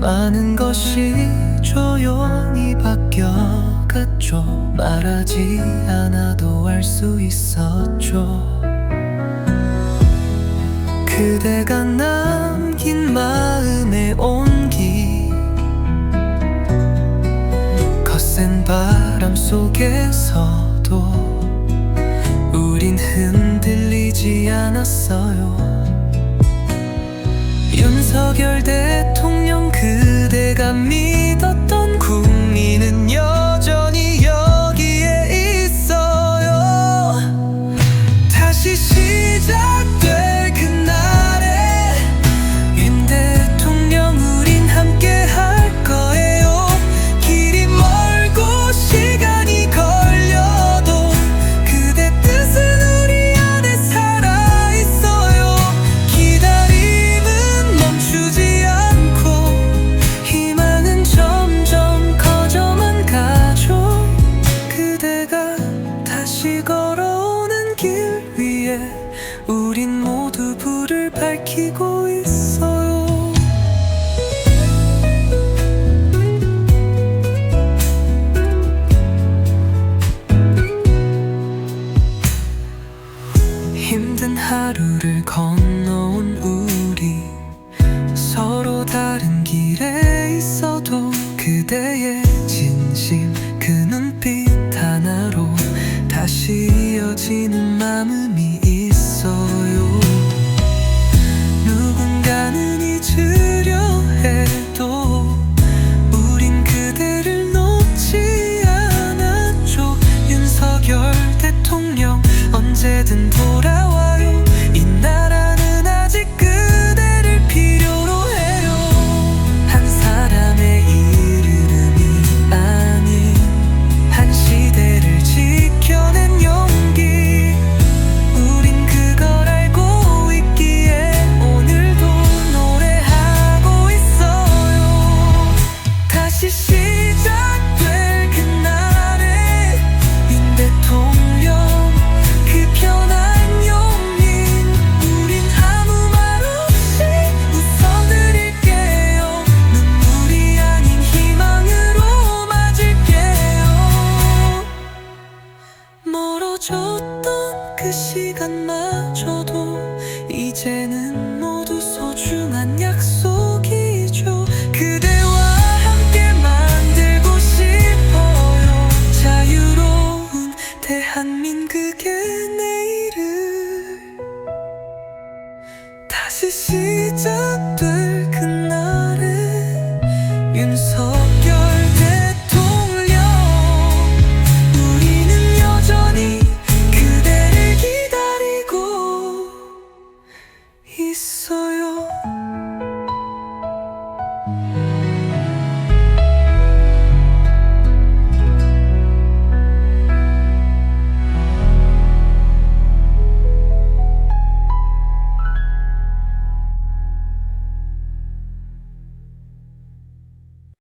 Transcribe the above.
많은 것이 조용히 바뀌어갔죠. 말하지 않아도 알 수 있었죠. 그대가 남긴 마음의 온기 거센 바람 속에서도 우린 흔들리지 않았어요. 윤석열 대통령 그대가 믿었 위에 우린 모두 불을 밝히고 있어요. 힘든 하루를 건너온 우리 서로 다른 길에 있어도 그대의 진심 그 눈빛 하나로 다시 이어지는 마음이 멀어졌던 그 시간마저도 이제는 모두 소중한 약속이죠. 그대와 함께 만들고 싶어요. 자유로운 대한민국의 내일을 다시 시작될